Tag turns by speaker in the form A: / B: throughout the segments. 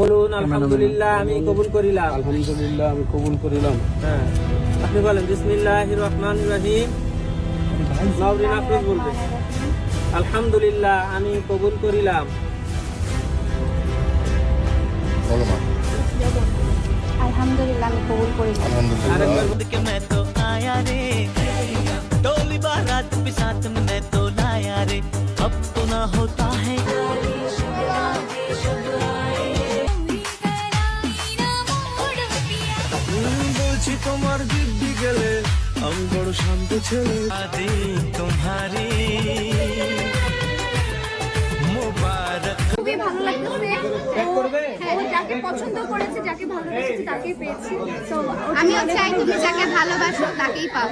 A: বলুন আলহামদুলিল্লাহ আমি কবুল করিলাম
B: আলহামদুলিল্লাহ আমি কবুল করিলাম
A: হ্যাঁ আপনি বলেন বিসমিল্লাহ রহমান রহিম মাউরিন আফরোজ বলবেন আলহামদুলিল্লাহ আমি কবুল করিলাম
C: বলো মা
D: আলহামদুলিল্লাহ আমি কবুল করিলাম
C: আলহামদুলিল্লাহ
A: আরেকবার
E: के मैं तो आया रे डोली बारात भी साथ में मैं तो लाया रे अब तो ना होता है তোমার দিব্যি গেলে আমি বড় শান্ত ছেলে। আদি তোমারি।
D: খুবই ভালো হ্যাঁ, ও যাকে পছন্দ করেছে যাকে ভালোবেসেছে তাকেই পেয়েছি। তো আমিও চাই তুমি যাকে ভালোবাসো তাকেই পাও।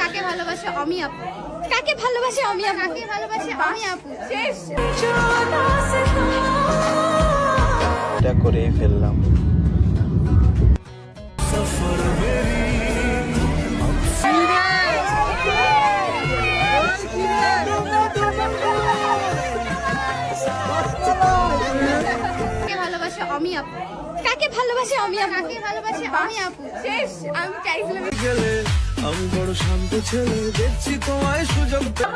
D: কাকে ভালোবাসো আমি আপু? কাকে ভালোবাসে আমি আপু? কাকে ভালোবাসে আমি আপু? শেষ।
C: এটা করেই ফেললাম।
D: কাকে ভালোবাসে আমি আপু? কাকে ভালোবাসে আমি আপু? কাকে ভালোবাসে আমি আপু? শেষ আমি চাইছিলাম।
E: গেলে আমি বড় শান্ত ছেলে দেখছি তোমায় সুযোগ পে-